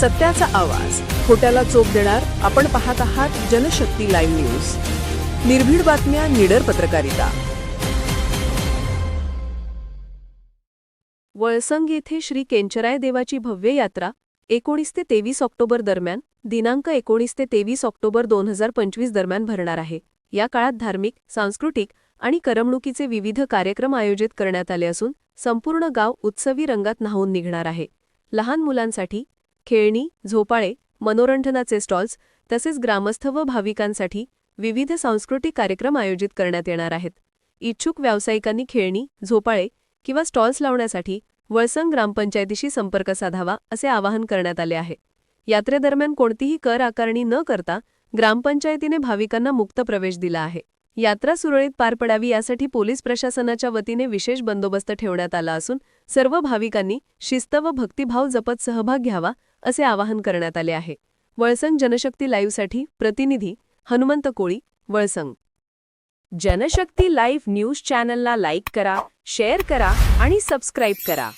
सत्याचा आवाज. खोट्याला चोप देणार आपण पाहत आहात जनशक्ती लाईव्ह न्यूज. निर्भीड बातम्या निडर पत्रकारिता. वळसंग येथे श्री केंचराय देवाची भव्य यात्रा एकोणीस ते तेवीस ऑक्टोबर दरम्यान दिनांक एकोणीस ते तेवीस ऑक्टोबर दोन हजार पंचवीस दरम्यान भरणार आहे. या काळात धार्मिक सांस्कृतिक आणि करमणुकीचे विविध कार्यक्रम आयोजित करण्यात आले असून संपूर्ण गाव उत्सवी रंगात न्हावून निघणार आहे. लहान मुलांसाठी खेळणी झोपाळे मनोरंजनाचे स्टॉल्स तसेच ग्रामस्थ व भाविकांसाठी विविध सांस्कृतिक कार्यक्रम आयोजित करण्यात येणार आहेत. इच्छुक व्यावसायिकांनी खेळणी झोपाळे किंवा स्टॉल्स लावण्यासाठी वळसंग ग्रामपंचायतीशी संपर्क साधावा असे आवाहन करण्यात आले आहे. यात्रेदरम्यान कोणतीही कर आकारणी न करता ग्रामपंचायतीने भाविकांना मुक्त प्रवेश दिला आहे. यात्रा सुरळीत पार पडावी यासाठी पोलीस प्रशासनाच्या वतीने विशेष बंदोबस्त ठेवण्यात आला असून सर्व भाविकांनी शिस्त व भक्तिभाव जपत सहभाग घ्यावा असे आवाहन करण्यात आले आहे. वळसंग जनशक्ती लाईव्हसाठी प्रतिनिधी हनुमंत कोळी वळसंग. जनशक्ती लाईव्ह न्यूज चॅनलला लाईक करा शेअर करा आणि सबस्क्राईब करा.